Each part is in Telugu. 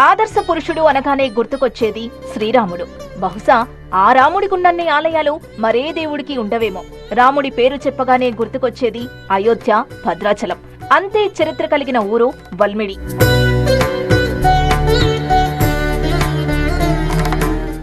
ఆదర్శ పురుషుడు అనగానే గుర్తుకొచ్చేది శ్రీరాముడు. బహుశా ఆ రాముడికున్నన్ని ఆలయాలు మరే దేవుడికి ఉండవేమో. రాముడి పేరు చెప్పగానే గుర్తుకొచ్చేది అయోధ్య భద్రాచలం. అంతే చరిత్ర కలిగిన ఊరు వల్మిడి.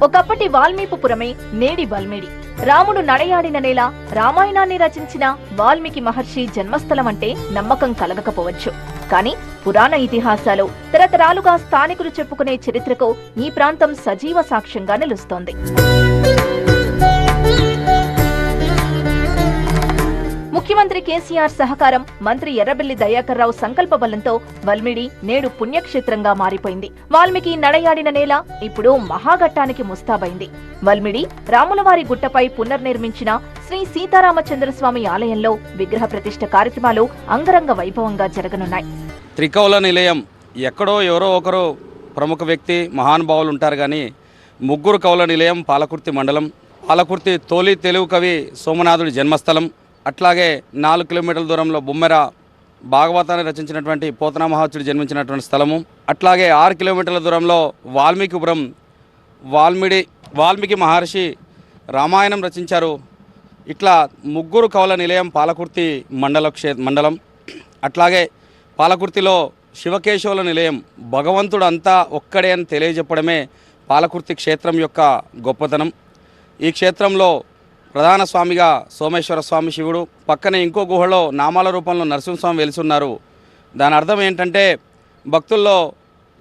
ఒకప్పటి వాల్మీపురమే నేడి వల్మిడి. రాముడు నడయాడిన నేల రామాయణాన్ని రచించిన వాల్మీకి మహర్షి జన్మస్థలం అంటే నమ్మకం కలగకపోవచ్చు. కానీ పురాణ ఇతిహాసాలు తరతరాలుగా స్థానికులు చెప్పుకునే చరిత్రకు ఈ ప్రాంతం సజీవ సాక్ష్యంగా నిలుస్తోంది. మంత్రి కేసీఆర్ సహకారం మంత్రి ఎర్రబెల్లి దయాకర్ రావు సంకల్ప బలంతో వల్మిడి నేడు పుణ్యక్షేత్రంగా మారిపోయింది. వాల్మీకి నడయాడిన నేల ఇప్పుడు మహాఘట్టానికి ముస్తాబైంది. వల్మిడి రాములవారి గుట్టపై పునర్నిర్మించిన శ్రీ సీతారామచంద్రస్వామి ఆలయంలో విగ్రహ ప్రతిష్ఠ కార్యక్రమాలు అంగరంగ వైభవంగా జరగనున్నాయి. త్రికౌల నిలయం ఎక్కడో ఎవరో ఒకరు ప్రముఖ వ్యక్తి మహానుభావులు ఉంటారు కానీ ముగ్గురు కౌల నిలయం పాలకుర్తి మండలం పాలకుర్తి తొలి తెలుగు కవి సోమనాథుడి జన్మస్థలం. అట్లాగే నాలుగు కిలోమీటర్ల దూరంలో బొమ్మెర భాగవతాన్ని రచించినటువంటి పోతన మహోత్సవుడు జన్మించినటువంటి స్థలము. అట్లాగే ఆరు కిలోమీటర్ల దూరంలో వాల్మీకిపురం వాల్మీడి వాల్మీకి మహర్షి రామాయణం రచించారు. ఇట్లా ముగ్గురు కవుల నిలయం పాలకుర్తి మండల క్షే మండలం. అట్లాగే పాలకుర్తిలో శివకేశవుల నిలయం భగవంతుడు అంతా ఒక్కడే అని తెలియజెప్పడమే పాలకుర్తి క్షేత్రం యొక్క గొప్పతనం. ఈ క్షేత్రంలో ప్రధాన స్వామిగా సోమేశ్వర స్వామి శివుడు పక్కన ఇంకో గుహలో నామాల రూపంలో నరసింహస్వామి వెలుసున్నారు. దాని అర్థం ఏంటంటే భక్తుల్లో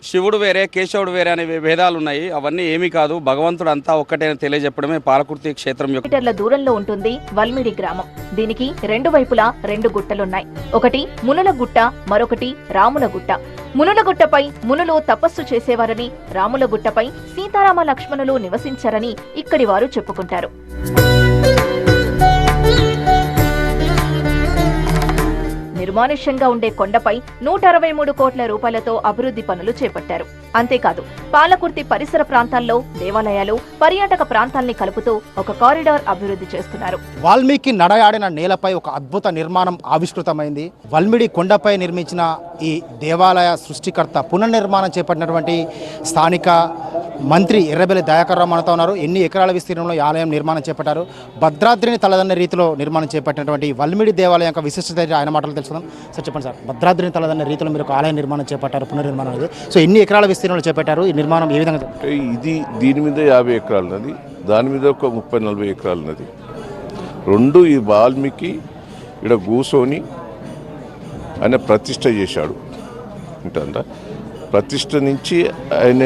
శివుడు వేరే కేశవుడు వేరే అనే భేదాలు ఉన్నాయి అవన్నీ ఏమీ కాదు. భగవంతుడు అంతా ఒక్కటే తెలియజెప్పడమే పాలకుర్తి క్షేత్రం యొక్క దూరంలో ఉంటుంది వల్మిడి గ్రామం. దీనికి రెండు వైపులా రెండు గుట్టలున్నాయి. ఒకటి మునుల గుట్ట మరొకటి రాముల గుట్ట. మునుల గుట్టపై మునులు తపస్సు చేసేవారని రాముల గుట్టపై సీతారామ లక్ష్మణులు నివసించారని ఇక్కడి వారు చెప్పుకుంటారు. నిర్మానుష్యంగా ఉండే కొండపై నూట అరవై మూడు కోట్ల రూపాయలతో అభివృద్ధి పనులు చేపట్టారు. అంతేకాదు పాలకుర్తి పరిసర ప్రాంతాల్లో దేవాలయాలు పర్యాటక ప్రాంతాల్ని కలుపుతూ ఒక కారిడార్ అభివృద్ధి చేస్తున్నారు. వాల్మీకి నడయాడిన నేలపై ఒక అద్భుత నిర్మాణం ఆవిష్కృతమైంది. వల్మిడి కొండపై నిర్మించిన ఈ దేవాలయ సృష్టికర్త పునర్నిర్మాణం చేపట్టినటువంటి స్థానిక మంత్రి ఎర్రబెల్లి దయాకర్ రావు మనతో ఉన్నారు. ఎన్ని ఎకరాల విస్తీర్ణంలో ఈ ఆలయం నిర్మాణం చేపట్టారు? భద్రాద్రిని తలదన్న రీతిలో నిర్మాణం చేపట్టినటువంటి వల్మిడి దేవాలయం యొక్క విశిష్టత ఆయన మాటలు తెలుసుకుందాం. సార్ చెప్పండి సార్. భద్రాద్రిని తలదన్న రీతిలో మీరు ఒక నిర్మాణం చేపట్టారు పునర్నిర్మాణం అనేది. సో ఎన్ని ఎకరాల విస్తీర్ణంలో చేపట్టారు? ఈ నిర్మాణం ఏ విధంగా? ఇది దీని మీద యాభై ఎకరాలు ఉన్నది దాని మీద ఒక ముప్పై నలభై ఎకరాలు ఉన్నది రెండు ఈ వాల్మీకి ఇక్కడ కూర్చొని ఆయన ప్రతిష్ట చేశాడు. ఉంటుందా? ప్రతిష్ట నుంచి ఆయన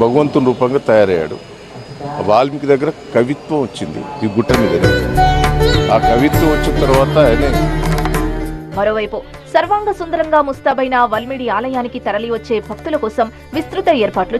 భగవంతుని రూపంగా తయారయ్యాడు. వాల్మీకి దగ్గర కవిత్వం వచ్చింది ఈ గుట్ట మీద ఆ కవిత్వం వచ్చిన తర్వాత మరోవైపు సర్వాంగ సుందరంగా ముస్తాబైన వల్మిడి ఆలయానికి తరలివచ్చే భక్తుల కోసం విస్తృత ఏర్పాట్లు